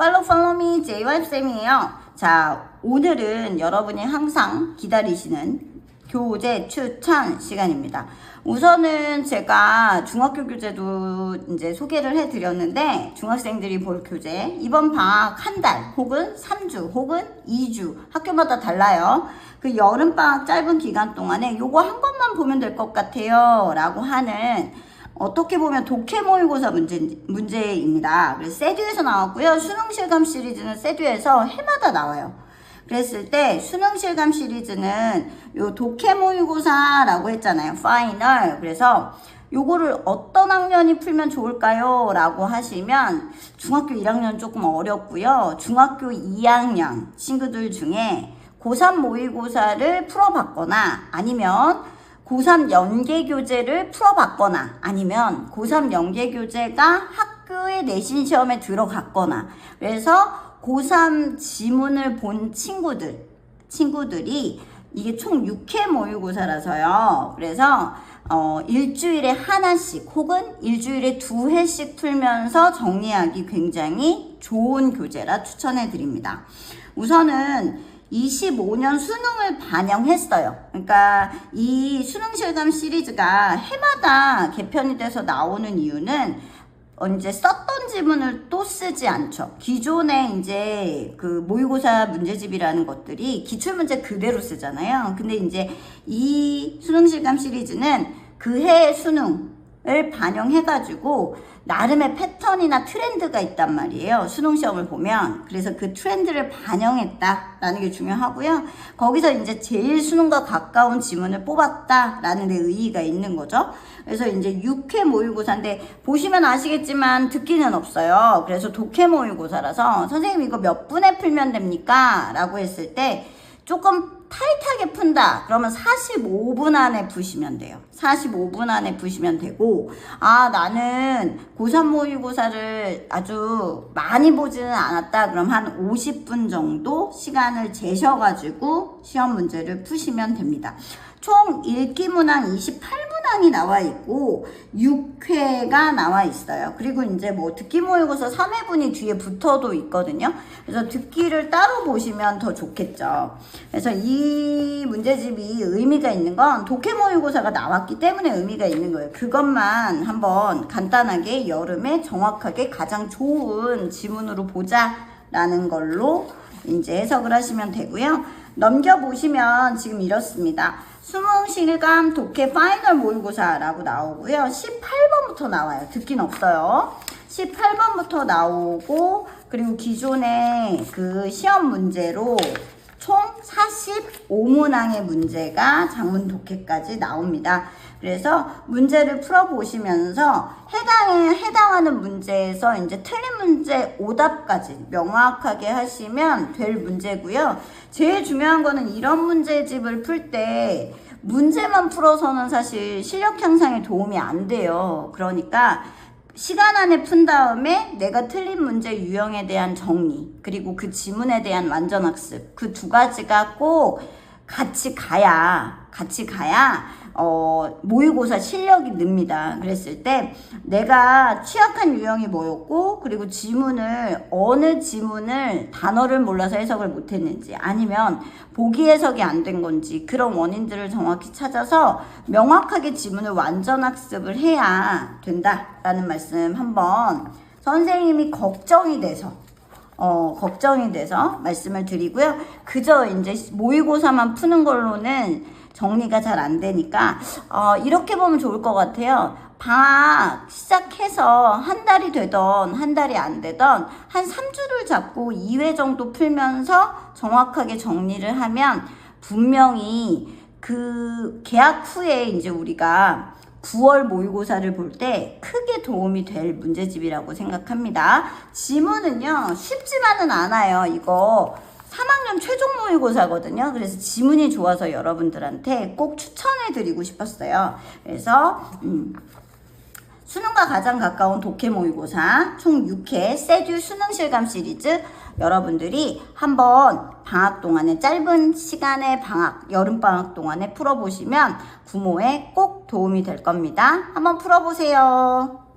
팔로우 팔로미 JY쌤이에요. 자, 오늘은 여러분이 항상 기다리시는 교재 추천 시간입니다. 우선은 제가 중학교 교재도 이제 소개를 해드렸는데 중학생들이 볼 교재 이번 방학 한 달 혹은 3주 혹은 2주 학교마다 달라요. 그 여름방학 짧은 기간 동안에 요거 한 번만 보면 될 것 같아요 라고 하는 어떻게 보면 독해 모의고사 문제, 문제입니다. 그래서 세듀에서 나왔고요. 수능 실감 시리즈는 세듀에서 해마다 나와요. 그랬을 때 수능 실감 시리즈는 요 독해 모의고사라고 했잖아요. 파이널. 그래서 요거를 어떤 학년이 풀면 좋을까요? 라고 하시면 중학교 1학년 조금 어렵고요. 중학교 2학년 친구들 중에 고3 모의고사를 풀어봤거나 아니면 고3 연계 교재를 풀어봤거나 아니면 고3 연계 교재가 학교의 내신 시험에 들어갔거나 그래서 고3 지문을 본 친구들 친구들이 이게 총 6회 모의고사라서요. 그래서 어, 일주일에 하나씩 혹은 일주일에 두 회씩 풀면서 정리하기 굉장히 좋은 교재라 추천해 드립니다. 우선은 25년 수능을 반영했어요. 그러니까 이 수능 실감 시리즈가 해마다 개편이 돼서 나오는 이유는 이제 썼던 지문을 또 쓰지 않죠. 기존에 이제 그 모의고사 문제집이라는 것들이 기출문제 그대로 쓰잖아요. 근데 이제 이 수능 실감 시리즈는 그해 수능 을 반영해가지고 나름의 패턴이나 트렌드가 있단 말이에요. 수능 시험을 보면. 그래서 그 트렌드를 반영했다라는 게 중요하고요. 거기서 이제 제일 수능과 가까운 지문을 뽑았다라는 데 의의가 있는 거죠. 그래서 이제 6회 모의고사인데 보시면 아시겠지만 듣기는 없어요. 그래서 독해 모의고사라서 선생님 이거 몇 분에 풀면 됩니까? 라고 했을 때 조금 타이트하게 푼다. 그러면 45분 안에 푸시면 돼요. 45분 안에 푸시면 되고, 아, 나는 고3 모의고사를 아주 많이 보지는 않았다. 그럼 한 50분 정도 시간을 재셔가지고 시험 문제를 푸시면 됩니다. 총 읽기 문항 28 문항이 나와 있고 6회가 나와 있어요. 그리고 이제 뭐 듣기 모의고사 3회분이 뒤에 붙어도 있거든요. 그래서 듣기를 따로 보시면 더 좋겠죠. 그래서 이 문제집이 의미가 있는 건 독해 모의고사가 나왔기 때문에 의미가 있는 거예요. 그것만 한번 간단하게 여름에 정확하게 가장 좋은 지문으로 보자 라는 걸로 이제 해석을 하시면 되고요. 넘겨보시면 지금 이렇습니다. 수능 실감 독해 파이널 모의고사라고 나오고요. 18번부터 나와요. 듣긴 없어요. 18번부터 나오고 그리고 기존의 그 시험 문제로 총 45문항의 문제가 장문 독해까지 나옵니다. 그래서 문제를 풀어보시면서 해당에 해당하는 문제에서 이제 틀린 문제 오답까지 명확하게 하시면 될 문제고요. 제일 중요한 거는 이런 문제집을 풀 때 문제만 풀어서는 사실 실력 향상에 도움이 안 돼요. 그러니까 시간 안에 푼 다음에 내가 틀린 문제 유형에 대한 정리, 그리고 그 지문에 대한 완전 학습, 그 두 가지가 꼭 같이 가야, 같이 가야, 어, 모의고사 실력이 늡니다. 그랬을 때 내가 취약한 유형이 뭐였고, 그리고 지문을, 어느 지문을 단어를 몰라서 해석을 못했는지, 아니면 보기 해석이 안 된 건지, 그런 원인들을 정확히 찾아서 명확하게 지문을 완전 학습을 해야 된다라는 말씀 한번 선생님이 걱정이 돼서 어, 걱정이 돼서 말씀을 드리고요. 그저 이제 모의고사만 푸는 걸로는 정리가 잘 안 되니까, 어, 이렇게 보면 좋을 것 같아요. 방학 시작해서 한 달이 되던 한 달이 안 되던 한 3주를 잡고 2회 정도 풀면서 정확하게 정리를 하면 분명히 그 계약 후에 이제 우리가 9월 모의고사를 볼 때 크게 도움이 될 문제집이라고 생각합니다. 지문은요, 쉽지만은 않아요. 이거 3학년 최종 모의고사거든요. 그래서 지문이 좋아서 여러분들한테 꼭 추천해 드리고 싶었어요. 그래서, 음, 수능과 가장 가까운 독해 모의고사 총 6회 세듀 수능 실감 시리즈 여러분들이 한번 방학 동안에 짧은 시간의 방학, 여름 방학 동안에 풀어보시면 구모에 꼭 도움이 될 겁니다. 한번 풀어보세요.